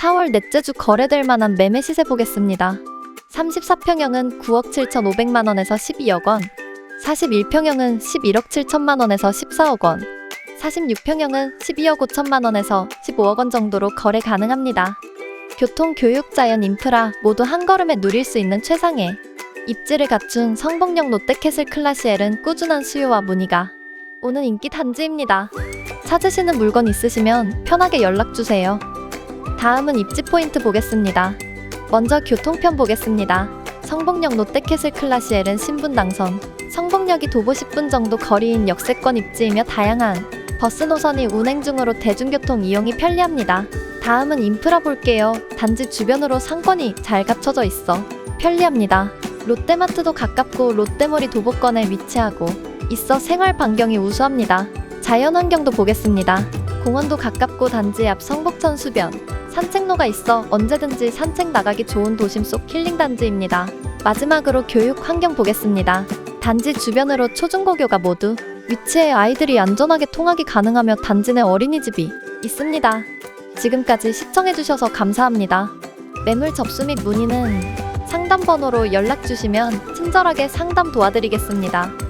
4월 넷째 주 거래될 만한 매매 시세 보겠습니다. 34평형은 9억 7,500만 원에서 12억 원, 41평형은 11억 7천만 원에서 14억 원, 46평형은 12억 5천만 원에서 15억 원 정도로 거래 가능합니다. 교통, 교육, 자연, 인프라 모두 한 걸음에 누릴 수 있는 최상의 입지를 갖춘 성북역 롯데캐슬 클라시엘은 꾸준한 수요와 문의가 오는 인기 단지입니다. 찾으시는 물건 있으시면 편하게 연락 주세요. 다음은 입지 포인트 보겠습니다. 먼저 교통편 보겠습니다. 성북역 롯데캐슬 클라시엘은 신분 당선. 성북역이 도보 10분 정도 거리인 역세권 입지이며 다양한 버스 노선이 운행 중으로 대중교통 이용이 편리합니다. 다음은 인프라 볼게요. 단지 주변으로 상권이 잘 갖춰져 있어 편리합니다. 롯데마트도 가깝고 롯데몰이 도보권에 위치하고 있어 생활 반경이 우수합니다. 자연 환경도 보겠습니다. 공원도 가깝고 단지 앞 성북천 수변, 산책로가 있어 언제든지 산책 나가기 좋은 도심 속 힐링 단지입니다. 마지막으로 교육 환경 보겠습니다. 단지 주변으로 초중고교가 모두 위치해 아이들이 안전하게 통학이 가능하며 단지 내 어린이집이 있습니다. 지금까지 시청해주셔서 감사합니다. 매물 접수 및 문의는 상담 번호로 연락 주시면 친절하게 상담 도와드리겠습니다.